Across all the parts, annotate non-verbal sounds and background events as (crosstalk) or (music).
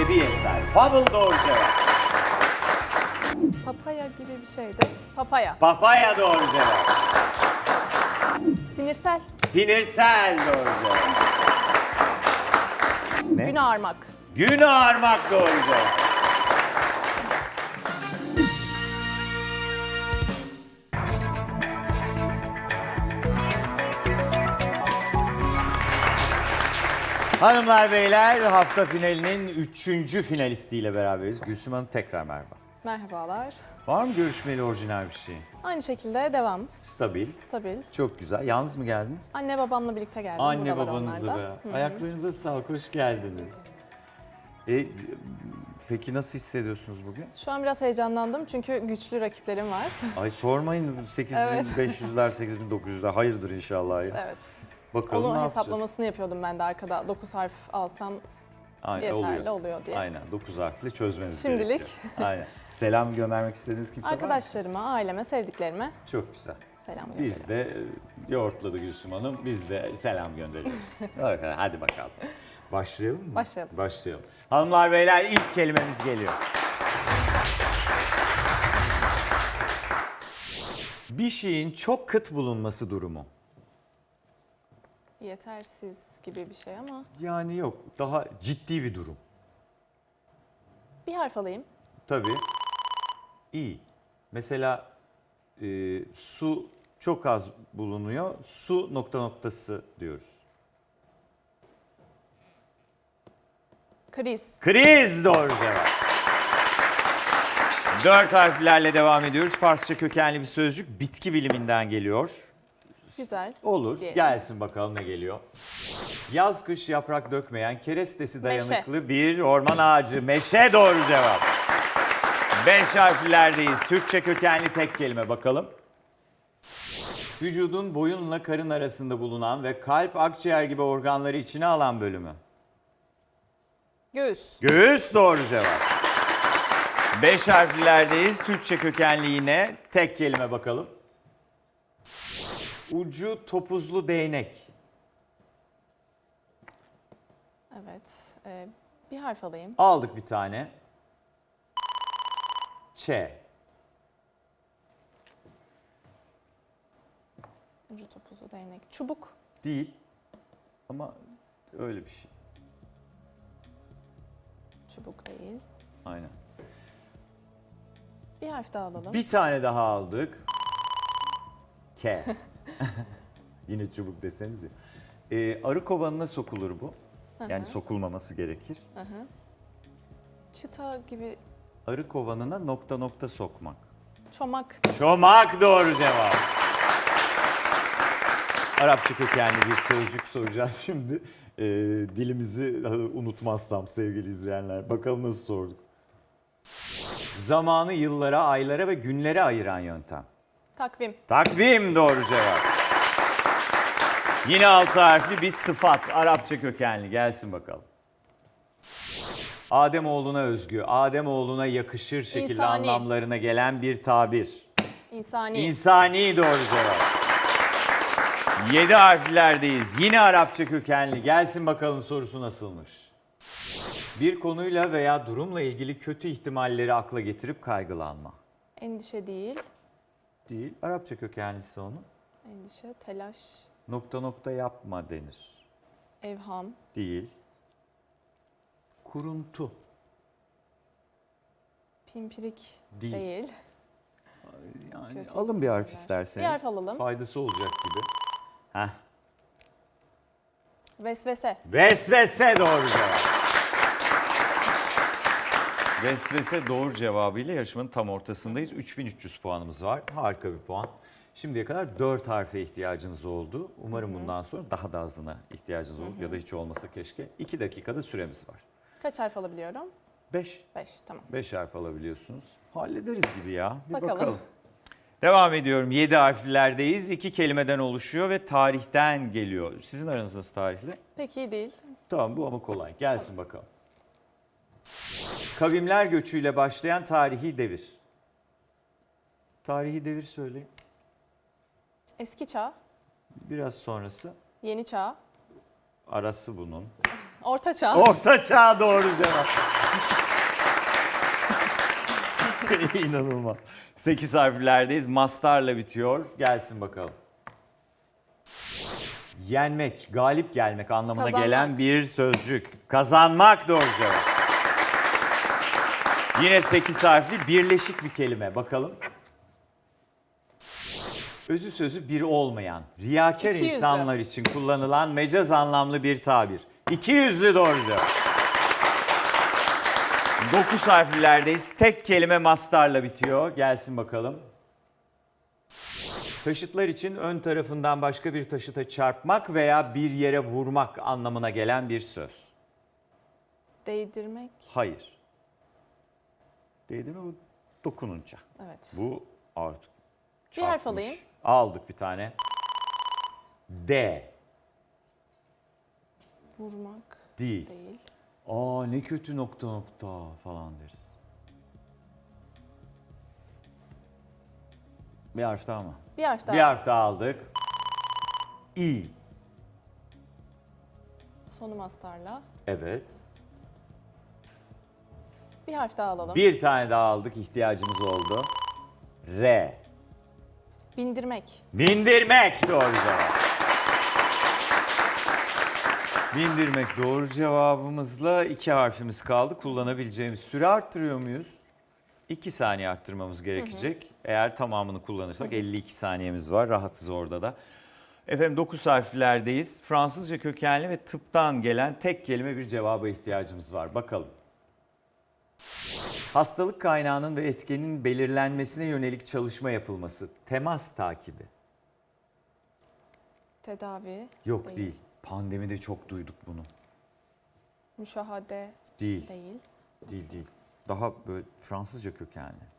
edebi eser. Fable doğru cevap. Papaya gibi bir şeydi. Papaya. Papaya doğru cevap. Sinirsel. Sinirsel doğru cevap. Ne? Gün ağarmak. Gün ağarmak doğru cevap. Hanımlar beyler hafta finalinin üçüncü finalistiyle beraberiz. Gülsüm Hanım tekrar merhaba. Merhabalar. Var mı görüşmeli orijinal bir şey? Aynı şekilde devam. Stabil. Stabil. Çok güzel. Yalnız mı geldiniz? Anne babamla birlikte geldim. Anne Buradalar babanızla onlar da. be. Ayaklarınıza sağlık, hoş geldiniz. E, peki nasıl hissediyorsunuz bugün? Şu an biraz heyecanlandım çünkü güçlü rakiplerim var. Ay sormayın (laughs) 8500'ler 8900'ler hayırdır inşallah ya. evet. Bakalım Onu ne yapacağız? hesaplamasını yapıyordum ben de arkada. 9 harf alsam Aynen, yeterli oluyor, diye. Aynen 9 harfli çözmeniz Şimdilik. gerekiyor. Aynen. (laughs) Selam göndermek istediğiniz kimse var mı? Arkadaşlarıma, aileme, sevdiklerime Çok güzel. selam gönderiyorum. Biz de e, yoğurtladı Gülsüm Hanım. Biz de selam gönderiyoruz. (laughs) Hadi hadi bakalım. Başlayalım mı? Başlayalım. Başlayalım. Hanımlar beyler ilk kelimemiz geliyor. Bir şeyin çok kıt bulunması durumu. Yetersiz gibi bir şey ama. Yani yok, daha ciddi bir durum. Bir harf alayım. Tabii. İyi. Mesela e, su çok az bulunuyor. Su nokta noktası diyoruz. Kriz. Kriz doğru cevap. Dört harflerle devam ediyoruz. Farsça kökenli bir sözcük bitki biliminden geliyor. Güzel. Olur. Diyelim. Gelsin bakalım ne geliyor. Yaz kış yaprak dökmeyen kerestesi dayanıklı bir orman ağacı. Meşe doğru cevap. Beş harflerdeyiz. Türkçe kökenli tek kelime bakalım. Vücudun boyunla karın arasında bulunan ve kalp, akciğer gibi organları içine alan bölümü. Göğüs. Göğüs doğru cevap. Beş harflerdeyiz. Türkçe kökenli yine. Tek kelime bakalım. Ucu topuzlu değnek. Evet. Ee, bir harf alayım. Aldık bir tane. Ç. Ucu topuzu değnek. Çubuk. Değil. Ama öyle bir şey. Çubuk değil. Aynen. Bir harf daha alalım. Bir tane daha aldık. K. (laughs) (laughs) Yine çubuk deseniz ya. Ee, arı kovanına sokulur bu. Yani sokulmaması gerekir. Çıta gibi Arı kovanına nokta nokta sokmak. çomak. Çomak doğru cevap. Arapça kökenli bir sözcük soracağız şimdi. Ee, dilimizi unutmazsam sevgili izleyenler. Bakalım nasıl sorduk. Zamanı yıllara, aylara ve günlere ayıran yöntem. Takvim. Takvim doğru cevap. Yine altı harfli bir sıfat. Arapça kökenli. Gelsin bakalım. Ademoğluna özgü, Ademoğluna yakışır şekilde İnsani. anlamlarına gelen bir tabir. İnsani. İnsani doğru cevap. Yedi harflerdeyiz. Yine Arapça kökenli. Gelsin bakalım sorusu nasılmış. Bir konuyla veya durumla ilgili kötü ihtimalleri akla getirip kaygılanma. Endişe değil. Değil. Arapça kökenlisi onun. Endişe, telaş, Nokta nokta yapma denir. evham, Değil. Kuruntu. pimpirik Değil. değil. Yani Kötü alın bir harf isterseniz. Bir harf alalım. Faydası olacak gibi. Heh. Vesvese. Vesvese doğru cevap. Vesvese doğru cevabıyla yarışmanın tam ortasındayız. 3300 puanımız var. Harika bir puan. Şimdiye kadar 4 harfe ihtiyacınız oldu. Umarım bundan sonra daha da azına ihtiyacınız olur. Ya da hiç olmasa keşke. 2 dakikada süremiz var. Kaç harf alabiliyorum? 5. 5. Tamam. 5 harf alabiliyorsunuz. Hallederiz gibi ya. Bir Bakalım. bakalım. Devam ediyorum. 7 harflerdeyiz. İki kelimeden oluşuyor ve tarihten geliyor. Sizin aranız nasıl tarihli? Pek iyi değil. Tamam bu ama kolay. Gelsin bakalım. Kavimler göçüyle başlayan tarihi devir. Tarihi devir söyleyin. Eski çağ, Biraz sonrası. yeni çağ, Arası bunun. orta çağ. Orta çağ doğru cevap. (laughs) İnanılmaz. 8 harflerdeyiz. Mastarla bitiyor. Gelsin bakalım. Yenmek, galip gelmek anlamına Kazanmak. gelen bir sözcük. Kazanmak doğru cevap. Yine 8 harfli birleşik bir kelime. Bakalım. Özü sözü bir olmayan, riyakar İki yüzlü. insanlar için kullanılan mecaz anlamlı bir tabir. İki yüzlü doğru cevap. 9 harflilerdeyiz. Tek kelime mastarla bitiyor. Gelsin bakalım. Taşıtlar için ön tarafından başka bir taşıta çarpmak veya bir yere vurmak anlamına gelen bir söz. Değdirmek. Hayır. Değdi mi bu? Dokununca. Evet. Bu artık Bir harf alayım. Aldık bir tane. D. Vurmak Değil. değil. Aa ne kötü nokta nokta falan deriz. Bir harf daha mı? Bir harf daha. Bir harf daha aldık. İ. Sonu mastarla. Evet. Bir harf daha alalım. Bir tane daha aldık ihtiyacımız oldu. R. Bindirmek. Bindirmek doğru cevap. Bindirmek doğru cevabımızla iki harfimiz kaldı. Kullanabileceğimiz süre arttırıyor muyuz? 2 saniye arttırmamız gerekecek. Eğer tamamını kullanırsak 52 saniyemiz var. Rahatız orada da. Efendim 9 harflerdeyiz. Fransızca kökenli ve tıptan gelen tek kelime bir cevaba ihtiyacımız var. Bakalım. Hastalık kaynağının ve etkenin belirlenmesine yönelik çalışma yapılması. Temas takibi. Tedavi. Yok değil. Pandemide çok duyduk bunu. Müşahede Değil. değil. Değil değil. Daha böyle Fransızca kökenli.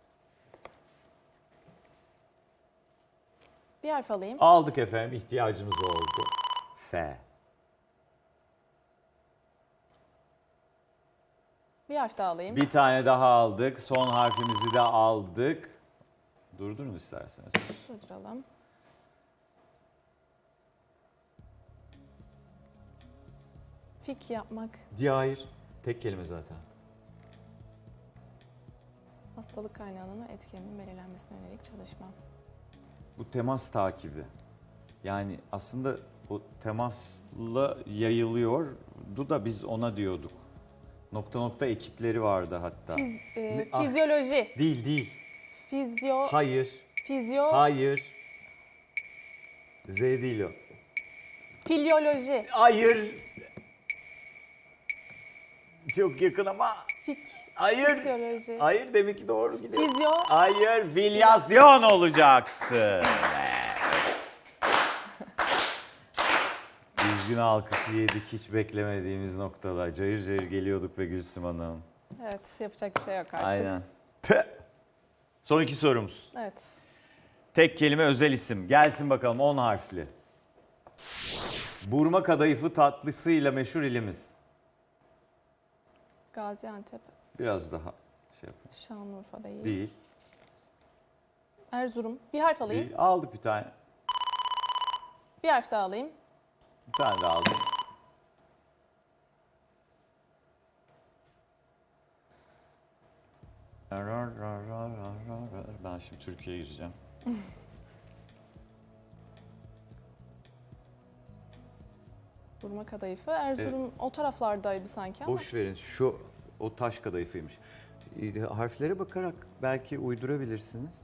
Bir harf alayım. Aldık efendim ihtiyacımız oldu. F. Bir harf daha alayım. Bir tane daha aldık. Son harfimizi de aldık. Durdurun isterseniz. Durduralım. Fik yapmak. Diye hayır. Tek kelime zaten. Hastalık kaynağının ve etkeninin belirlenmesine yönelik çalışma. Bu temas takibi. Yani aslında o temasla yayılıyordu da biz ona diyorduk. Nokta nokta ekipleri vardı hatta. Fiz, e, ah. fizyoloji. Değil değil. Fizyo. Hayır. Fizyo. Hayır. Z değil o. Filyoloji. Hayır. Çok yakın ama. Fik. Hayır. Fizyoloji. Hayır demek ki doğru gidiyor. Fizyo. Hayır, filyasyon olacaktı. (laughs) Düzgün alkışı yedik hiç beklemediğimiz noktada. Cayır cayır geliyorduk ve Gülsüm Hanım. Evet yapacak bir şey yok artık. Aynen. Tüh. Son iki sorumuz. Evet. Tek kelime özel isim. Gelsin bakalım 10 harfli. Burma kadayıfı tatlısıyla meşhur ilimiz. Gaziantep. Biraz daha şey yapın. Şanlıurfa değil. Değil. Erzurum. Bir harf alayım. Değil. Aldık bir tane. Bir harf daha alayım. Bir tane daha aldım. Ben şimdi Türkiye'ye gireceğim. (laughs) Burma kadayıfı. Erzurum o taraflardaydı sanki ama. Boş verin şu o taş kadayıfıymış. Ee, Harflere bakarak belki uydurabilirsiniz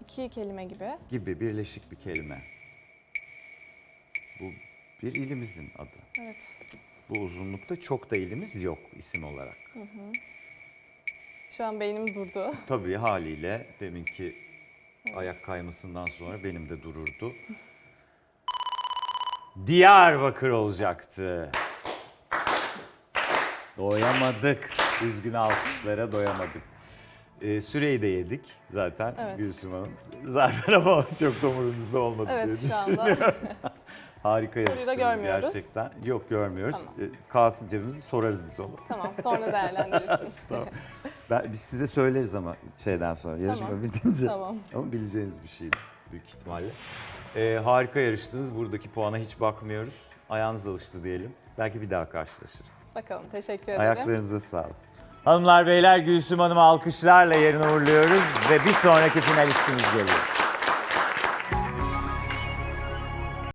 iki kelime gibi. gibi birleşik bir kelime. Bu bir ilimizin adı. Evet. Bu uzunlukta çok da ilimiz yok isim olarak. Şu an beynim durdu. (laughs) Tabii haliyle deminki ayak kaymasından sonra benim de dururdu. Diyarbakır olacaktı. Doyamadık. Üzgün alkışlara doyamadık. Ee, süreyi de yedik zaten Evet. Gülsüm Hanım. Zaten ama çok da umurunuzda olmadı diye Evet şu düşünüyorum. anda. (laughs) Harika Soruyu yarıştınız görmüyoruz. gerçekten. Yok görmüyoruz. Tamam. Ee, Kalsın cebimizde sorarız biz onu. tamam sonra değerlendirirsiniz. (laughs) Tamam. Ben, biz size söyleriz ama şeyden sonra yarışma Tamam. bitince. tamam. Ama bileceğiniz bir şey büyük ihtimalle. Ee, harika yarıştınız. Buradaki puana hiç bakmıyoruz. Ayağınız alıştı diyelim. Belki bir daha karşılaşırız. Bakalım teşekkür ederim. Ayaklarınıza sağlık. Hanımlar beyler Gülsüm Hanım'ı alkışlarla yerine uğurluyoruz ve bir sonraki finalistimiz geliyor.